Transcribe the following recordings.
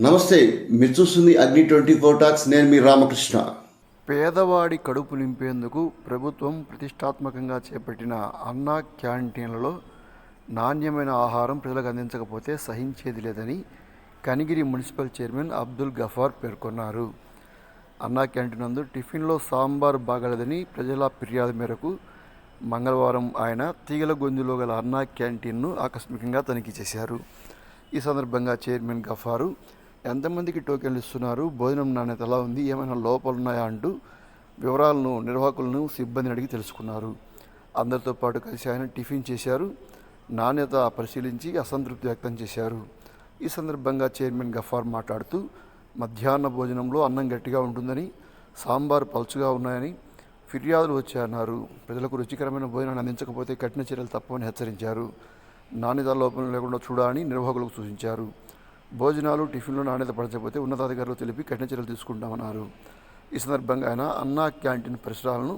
నమస్తే మీరు చూస్తుంది అగ్ని ట్వంటీ ఫోర్ టాక్స్ నేను మీ రామకృష్ణ. పేదవాడి కడుపు నింపేందుకు ప్రభుత్వం ప్రతిష్టాత్మకంగా చేపట్టిన అన్నా క్యాంటీన్లలో నాణ్యమైన ఆహారం ప్రజలకు అందించకపోతే సహించేది లేదని కనిగిరి మున్సిపల్ చైర్మన్ అబ్దుల్ గఫార్ పేర్కొన్నారు. అన్నా క్యాంటీన్ నందు టిఫిన్లో సాంబార్ బాగలేదని ప్రజల ఫిర్యాదు మేరకు మంగళవారం ఆయన తీగల గొంతులో గల అన్నా క్యాంటీన్ను ఆకస్మికంగా తనిఖీ చేశారు. ఈ సందర్భంగా చైర్మన్ గఫారు ఎంతమందికి టోకెన్లు ఇస్తున్నారు? భోజనం నాణ్యత ఎలా ఉంది? ఏమైనా లోపాలు ఉన్నాయా అంటూ వివరాలను నిర్వాహకులను సిబ్బందిని అడిగి తెలుసుకున్నారు. అందరితో పాటు కలిసి ఆయన టిఫిన్ చేశారు. నాణ్యత పరిశీలించి అసంతృప్తి వ్యక్తం చేశారు. ఈ సందర్భంగా చైర్మన్ గఫార్ మాట్లాడుతూ మధ్యాహ్న భోజనంలో అన్నం గట్టిగా ఉంటుందని సాంబార్ పలుచుగా ఉన్నాయని ఫిర్యాదులు వచ్చాయన్నారు. ప్రజలకు రుచికరమైన భోజనాన్ని అందించకపోతే కఠిన చర్యలు తప్పవని హెచ్చరించారు. నాణ్యత లోపం లేకుండా చూడాలని నిర్వాహకులకు సూచించారు. భోజనాలు టిఫిన్లు నాణ్యత పడకపోతే ఉన్నతాధికారులు తెలిపి కఠిన చర్యలు తీసుకుంటామన్నారు. ఈ సందర్భంగా ఆయన అన్నా క్యాంటీన్ పరిసరాలను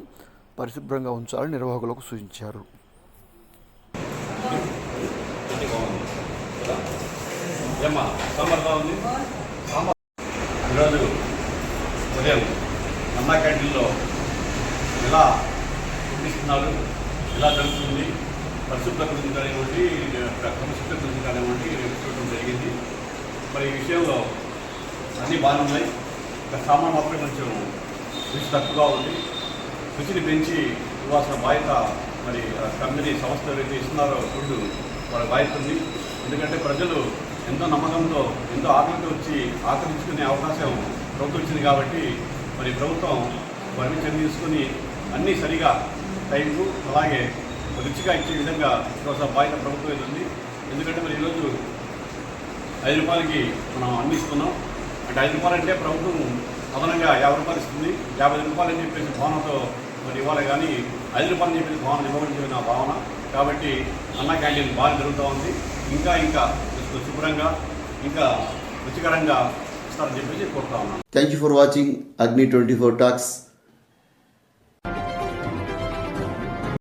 పరిశుభ్రంగా ఉంచాలని నిర్వాహకులకు సూచించారు. ఈరోజు ఉదయం అన్నా క్యాంటీన్లో ఎలా పంపిస్తున్నారు ఎలా జరుగుతుంది పరిశుభ్రత గురించి కానివ్వండి క్రమశిక్షణ గురించి కానివ్వండి చూడటం జరిగింది. మరి ఈ విషయంలో అన్నీ బాగున్నాయి. ఒక సామాన్ మాత్రం కొంచెం రుచి తక్కువగా ఉంది. రుచిని పెంచి ఇవ్వాల్సిన బాధ్యత మరి ఆ కంపెనీ సంస్థ ఏదైతే ఇస్తున్నారో ఫుడ్ వాళ్ళ బాధ్యత ఉంది. ఎందుకంటే ప్రజలు ఎంతో నమ్మకంతో ఎంతో ఆకలితో వచ్చి ఆకర్షించుకునే అవకాశం ప్రభుత్వం ఇచ్చింది కాబట్టి మరి ప్రభుత్వం వారిని చర్య తీసుకుని అన్నీ సరిగా టైంకు అలాగే రుచిగా ఇచ్చే విధంగా ఇవ్వాల్సిన బాధ్యత ప్రభుత్వం ఉంది. ఎందుకంటే మరి ఈరోజు ఐదు రూపాయలకి మనం అందిస్తున్నాం. అంటే ఐదు రూపాయలు అంటే ప్రభుత్వం అదనంగా యాభై రూపాయలు ఇస్తుంది. యాభై రూపాయలు అని చెప్పేసి భావనతో మరి ఇవ్వాలి కానీ ఐదు రూపాయలు అని చెప్పేసి భావన ఇవ్వబడింది నా భావన. కాబట్టి అన్న క్యాంటీన్ బాగా జరుగుతూ ఉంది. ఇంకా ఇంకా శుభ్రంగా ఇంకా రుచికరంగా ఇస్తారని చెప్పేసి కోరుతా ఉన్నాను thank you for watching Agni twenty four talks